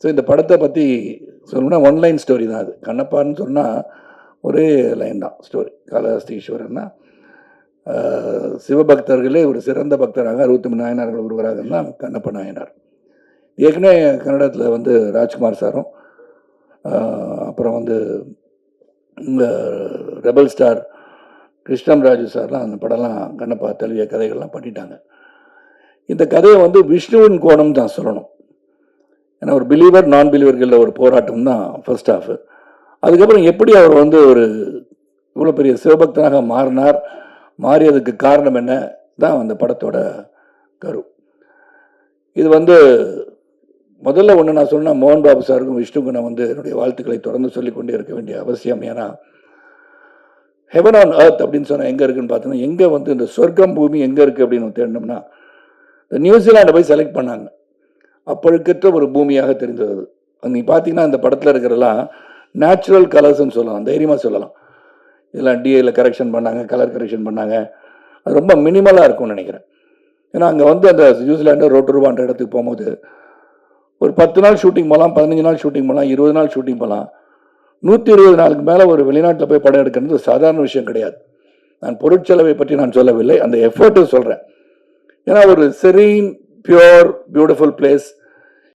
So இந்த படத்தை பற்றி சொல்லணும்னா ஒன்லைன் ஸ்டோரி தான் அது. கண்ணப்பான்னு சொன்னால் ஒரே லைன் தான் ஸ்டோரி காலஹஸ்தீஸ்வரன்னா சிவபக்தர்களே ஒரு சிறந்த பக்தராக அறுபத்தி நாயனார்கள் ஒருவராக தான் கண்ணப்ப நாயனார். ஏற்கனவே கன்னடத்தில் வந்து ராஜ்குமார் சாரும் அப்புறம் வந்து ரெபல் ஸ்டார் கிருஷ்ணம் ராஜு சார்லாம் அந்த படம்லாம் கண்ணப்பா தழுவிய கதைகள்லாம் பண்ணிட்டாங்க. இந்த கதையை வந்து விஷ்ணுவின் கோணம் தான் சொல்லணும். ஏன்னா ஒரு பிலீவர் நான் பிலீவர்களில் ஒரு போராட்டம் தான் ஃபர்ஸ்ட் ஆஃப் அதுக்கப்புறம் எப்படி அவர் வந்து ஒரு இவ்வளோ பெரிய சிவபக்தனாக மாறினார் மாறியதுக்கு காரணம் என்ன? தான் அந்த படத்தோட கரு. இது வந்து முதல்ல ஒன்று நான் சொன்னால் மோகன் பாபு சாருக்கும் விஷ்ணுக்கும் நான் வந்து என்னுடைய வாழ்த்துக்களை தொடர்ந்து சொல்லிக் கொண்டே இருக்க வேண்டிய அவசியம். ஏன்னா ஹெவன் ஆன் அர்த் அப்படின்னு சொன்னால் எங்கே இருக்குன்னு பார்த்தோன்னா எங்கே வந்து இந்த சொர்க்கம் பூமி எங்கே இருக்குது அப்படின்னு தேடினோம்னா இந்த நியூசிலாண்டை போய் செலக்ட் பண்ணாங்க. அப்பழுக்கற்ற ஒரு பூமியாக தெரிந்தது. அது. நீ பார்த்தீங்கன்னா இந்த படத்தில் இருக்கிறதெல்லாம் நேச்சுரல் கலர்ஸ்ன்னு சொல்லலாம். தைரியமாக சொல்லலாம். இதெல்லாம் டிஏல கரெக்ஷன் பண்ணாங்க கலர் கரெக்ஷன் பண்ணாங்க. அது ரொம்ப மினிமலாக இருக்கும்னு நினைக்கிறேன். ஏன்னா அங்கே வந்து அந்த நியூசிலாண்டு ரோட்டுருவான்ற இடத்துக்கு போகும்போது ஒரு பத்து நாள் ஷூட்டிங் போகலாம் பதினஞ்சு நாள் ஷூட்டிங் போகலாம் இருபது நாள் ஷூட்டிங் போகலாம். நூற்றி இருபது நாளுக்கு மேலே ஒரு வெளிநாட்டில் போய் படம் எடுக்கிறது சாதாரண விஷயம் கிடையாது. நான் பொருட்செலவை பற்றி நான் சொல்லவில்லை. அந்த எஃபர்ட்டு சொல்கிறேன் ஏன்னா ஒரு செரீன் பியோர் பியூட்டிஃபுல் பிளேஸ்